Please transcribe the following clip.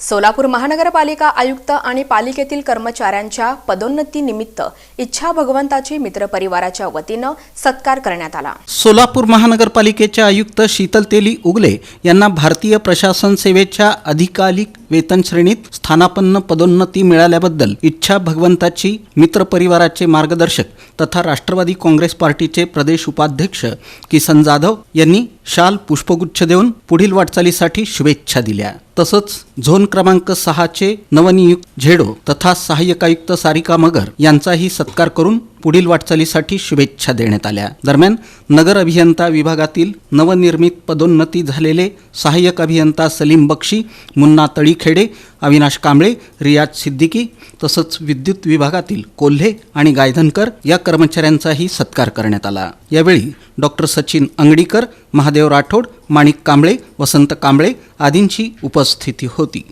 सोलापूर महानगरपालिका आयुक्त आणि पालिकेतील कर्मचाऱ्यांच्या पदोन्नतीनिमित्त इच्छा भगवंताची मित्र परिवाराच्या वतीनं सत्कार करण्यात आला. सोलापूर महानगरपालिकेच्या आयुक्त शीतल तेली उगले यांना भारतीय प्रशासन सेवेच्या अधिकालिक वेतन श्रेणीत स्थानापन्न पदोन्नती मिळाल्याबद्दल इच्छा भगवंताची मित्र परिवाराचे मार्गदर्शक तथा राष्ट्रवादी काँग्रेस पार्टीचे प्रदेश उपाध्यक्ष किसन जाधव यांनी शाल पुष्पगुच्छ देऊन पुढील वाटचालीसाठी शुभेच्छा दिल्या. तसंच झोन क्रमांक सहाचे नवनियुक्त झेडो तथा सहाय्यक आयुक्त सारिका मगर यांचाही सत्कार करून पुढील वाटचालीसाठी शुभेच्छा देण्यात आल्या. दरम्यान नगर अभियंता विभागातील नवनिर्मित पदोन्नती झालेले सहाय्यक अभियंता सलीम बक्षी मुन्ना तळीखेडे अविनाश कांबळे रियाज सिद्दीकी तसंच विद्युत विभागातील कोल्हे आणि गायधनकर या कर्मचाऱ्यांचाही सत्कार करण्यात आला. यावेळी डॉक्टर सचिन अंगडीकर महादेव राठोड माणिक कांबळे वसंत कांबळे आदींची उपस्थिती होती.